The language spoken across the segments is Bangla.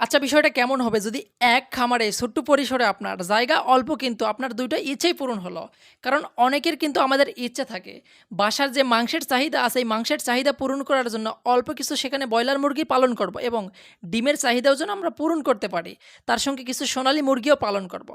আচ্ছা বিষয়টা কেমন হবে? যদি এক খামারে ছোট্ট পরিসরে আপনার জায়গা, অল্প কিন্তু আপনার দুইটা ইচ্ছেই পূরণ হলো। কারণ অনেকের কিন্তু আমাদের ইচ্ছে থাকে। বাসার যে মাংসের চাহিদা আছে, এই মাংসের চাহিদা পূরণ করার জন্য অল্প কিছু সেখানে ব্রয়লার মুরগি পালন করব এবং ডিমের চাহিদাও যেন আমরা পূরণ করতে পারি। তার সঙ্গে কিছু সোনালি মুরগিও পালন করব।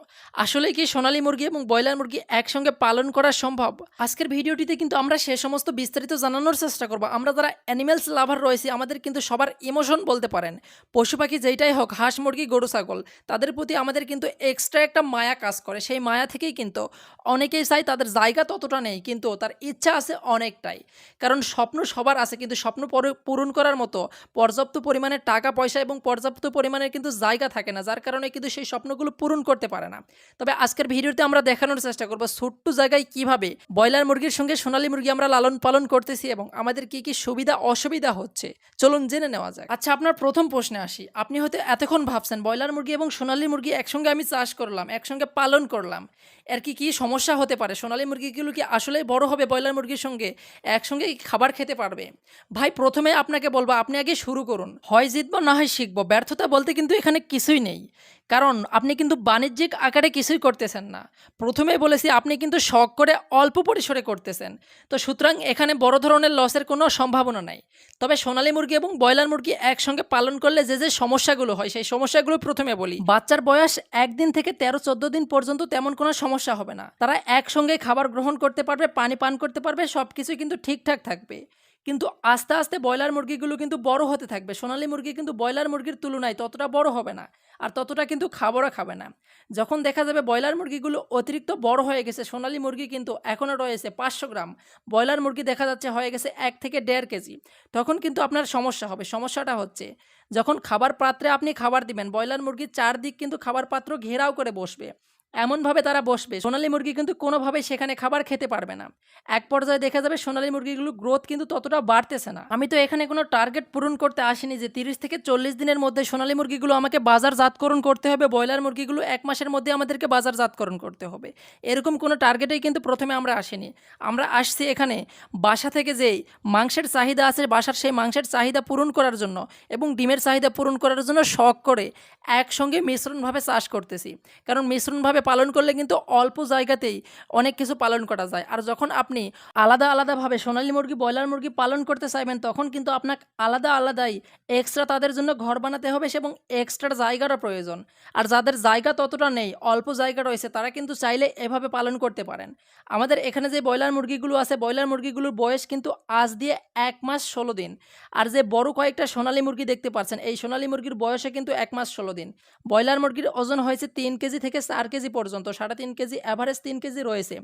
আসলে কি সোনালী মুরগি এবং ব্রয়লার মুরগি একসঙ্গে পালন করা সম্ভব? আজকের ভিডিওটিতে কিন্তু আমরা সে সমস্ত বিস্তারিত জানানোর চেষ্টা করব। আমরা যারা অ্যানিমেলস লাভার রয়েছি, আমাদের কিন্তু সবার ইমোশন বলতে পারেন। পশু পাখি যেইটাই হোক, হাঁস, মুরগি, গরু, ছাগল, তাদের প্রতি আমাদের কিন্তু এক্সট্রা একটা মায়া কাজ করে। সেই মায়া থেকেই কিন্তু অনেকেই চাই তাদের জায়গা ততটা নেই, কিন্তু তার ইচ্ছা আছে অনেকটাই। কারণ স্বপ্ন সবার আছে, কিন্তু স্বপ্ন পরে- পূরণ করার মতো পর্যাপ্ত পরিমাণে টাকা, পয়সা এবং পর্যাপ্ত পরিমাণে কিন্তু জায়গা থাকে না, যার কারণে কিন্তু সেই স্বপ্নগুলো পূরণ করতে পারে না। তবে আজকের ভিডিওতে আমরা দেখানোর চেষ্টা করব ছোট্ট জায়গায় কীভাবে ব্রয়লার মুরগির সঙ্গে সোনালী মুরগি আমরা লালন পালন করতেছি এবং আমাদের কি কি সুবিধা, অসুবিধা হচ্ছে। চলুন জেনে নেওয়া যাক। আচ্ছা আপনার প্রথম প্রশ্নে আসি। আপনি হয়তো এতক্ষণ ভাবছেন, ব্রয়লার মুরগি এবং সোনালী মুরগি একসঙ্গে আমি চাষ করলাম, একসঙ্গে পালন করলাম। এর কি কি সমস্যা হতে পারে? সোনালী মুরগিগুলো কি আসলেই বড় হবে ব্রয়লার মুরগির সঙ্গে? একসঙ্গে খাবার খেতে পারবে? ভাই, প্রথমে আপনাকে বলব, আপনি আগে শুরু করুন। হয় জিতবো, না হয় শিখব। ব্যর্থতা বলতে কিন্তু এখানে কিছুই নেই। কারণ আপনি কিন্তু বাণিজ্যিক আকারে কিছুই করতেছেন না। প্রথমে বলেছি, আপনি কিন্তু শখ করে অল্প পরিসরে করতেছেন। তো সুতরাং এখানে বড় ধরনের লসের কোনো সম্ভাবনা নাই। তবে সোনালী মুরগি এবং ব্রয়লার মুরগি একসঙ্গে পালন করলে যে যে সমস্যাগুলো হয়, সেই সমস্যাগুলো প্রথমে বলি। বাচ্চার বয়স একদিন থেকে তেরো, চোদ্দ দিন পর্যন্ত তেমন কোনো সমস্যা হবে না। তারা একসঙ্গে খাবার গ্রহণ করতে পারবে, পানি পান করতে পারবে সব কিছুই কিন্তু ঠিকঠাক থাকবে। কিন্তু আস্তে আস্তে ব্রয়লার মুরগিগুলো কিন্তু বড় হতে থাকবে। সোনালী মুরগি কিন্তু ব্রয়লার মুরগির তুলনায় ততটা বড় হবে না আর ততটা কিন্তু খাবারও খাবে না। যখন দেখা যাবে ব্রয়লার মুরগিগুলো অতিরিক্ত বড় হয়ে গেছে, সোনালী মুরগি কিন্তু এখনও রয়েছে পাঁচশো গ্রাম। ব্রয়লার মুরগি দেখা যাচ্ছে হয়ে গেছে এক থেকে দেড় কেজি। তখন কিন্তু আপনার সমস্যা হবে। সমস্যাটা হচ্ছে, যখন খাবার পাত্রে আপনি খাবার দিবেন, ব্রয়লার মুরগির চারদিক কিন্তু খাবার পাত্র ঘেরাও করে বসবে। এমনভাবে তারা বসবে। সোনালী মুরগি কিন্তু কোনোভাবেই সেখানে খাবার খেতে পারবে না। এক পর্যায়ে দেখা যাবে সোনালী মুরগিগুলো গ্রোথ কিন্তু ততটা বাড়তেছে না। আমি তো এখানে কোনো টার্গেট পূরণ করতে আসিনি যে তিরিশ থেকে চল্লিশ দিনের মধ্যে সোনালী মুরগিগুলো আমাকে বাজারজাতকরণ করতে হবে, ব্রয়লার মুরগিগুলো এক মাসের মধ্যে আমাদেরকে বাজারজাতকরণ করতে হবে। এরকম কোনো টার্গেটেই কিন্তু প্রথমে আমরা আসিনি। আমরা আসছি এখানে বাসা থেকে যেই মাংসের চাহিদা আছে, বাসার সেই মাংসের চাহিদা পূরণ করার জন্য এবং ডিমের চাহিদা পূরণ করার জন্য শখ করে একসঙ্গে মিশ্রণভাবে চাষ করতেছি। কারণ মিশ্রণভাবে পালন করলে কিন্তু অল্প জায়গাতেই অনেক কিছু পালন করা যায়। আর যখন আপনি আলাদা আলাদাভাবে সোনালী মুরগি, ব্রয়লার মুরগি পালন করতে চাইবেন, তখন কিন্তু আপনাকে আলাদা আলাদাই এক্সট্রা তাদের জন্য ঘর বানাতে হবে এবং এক্সট্রা জায়গারও প্রয়োজন। আর যাদের জায়গা ততটা নেই, অল্প জায়গা রয়েছে, তারা কিন্তু চাইলে এভাবে পালন করতে পারেন। আমাদের এখানে যে ব্রয়লার মুরগিগুলো আছে, ব্রয়লার মুরগিগুলোর বয়স কিন্তু আজ দিয়ে এক মাস ষোলো দিন। আর যে বড় কয়েকটা সোনালী মুরগি দেখতে পাচ্ছেন, এই সোনালী মুরগির বয়সে কিন্তু এক মাস ষোলো দিন। ব্রয়লার মুরগির ওজন হয়েছে তিন কেজি থেকে চার কেজি পর্যন্ত, সাড়ে তিন কেজি অ্যাভারেজ তিন কেজি রয়েছে।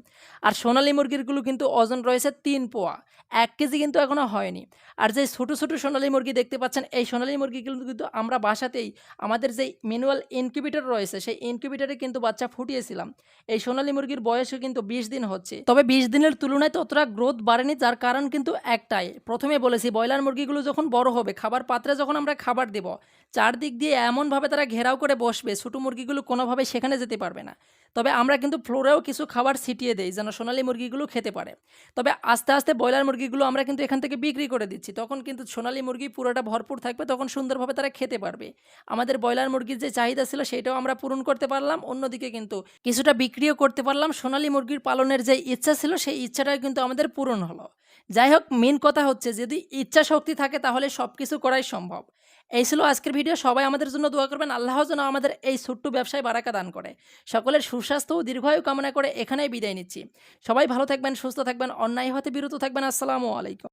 আর সোনালী মুরগিরগুলো কিন্তু ওজন রয়েছে তিন পোয়া, এক কেজি কিন্তু এখনও হয়নি। আর যে ছোটো ছোটো সোনালী মুরগি দেখতে পাচ্ছেন, এই সোনালী মুরগিগুলো কিন্তু আমরা বাসাতেই আমাদের যেই ম্যানুয়াল ইনকিউবেটর রয়েছে, সেই ইনকিউবেটরে কিন্তু বাচ্চা ফুটিয়েছিলাম। এই সোনালী মুরগির বয়সও কিন্তু বিশ দিন হচ্ছে। তবে বিশ দিনের তুলনায় ততটা গ্রোথ বাড়েনি, যার কারণ কিন্তু একটাই। প্রথমে বলেছি, ব্রয়লার মুরগিগুলো যখন বড় হবে, খাবার পাত্রে যখন আমরা খাবার দেব, চারদিক দিয়ে এমনভাবে তারা ঘেরাও করে বসবে, ছোটো মুরগিগুলো কোনোভাবে সেখানে যেতে পারবে না। তবে আমরা কিন্তু ফ্লোরেও কিছু খাবার ছিটিয়ে দেই যেন সোনালী মুরগিগুলো খেতে পারে। তবে আস্তে আস্তে ব্রয়লার মুরগিগুলো আমরা কিন্তু এখান থেকে বিক্রি করে দিচ্ছি। তখন কিন্তু সোনালী মুরগি পুরোটা ভরপুর থাকবে, তখন সুন্দরভাবে তারা খেতে পারবে। আমাদের ব্রয়লার মুরগির যে চাহিদা ছিল সেটাও আমরা পূরণ করতে পারলাম, অন্যদিকে কিন্তু কিছুটা বিক্রিও করতে পারলাম। সোনালী মুরগির পালনের যে ইচ্ছা ছিল সেই ইচ্ছাটাও কিন্তু আমাদের পূরণ হলো। যাই হোক মেন কথা হচ্ছে যদি ইচ্ছা শক্তি থাকে তাহলে সব কিছু করাই সম্ভব। এই ছিল আজকের ভিডিও। সবাই আমাদের জন্য দোয়া করবেন। আল্লাহ যেন আমাদের এই ছোট্ট ব্যবসায় বারাকা দান করে। সকলের সুস্বাস্থ্য ও দীর্ঘায়ু কামনা করে এখানেই বিদায় নিচ্ছি। সবাই ভালো থাকবেন, সুস্থ থাকবেন, অন্যায় হতে বিরত থাকবেন। আসসালামু আলাইকুম।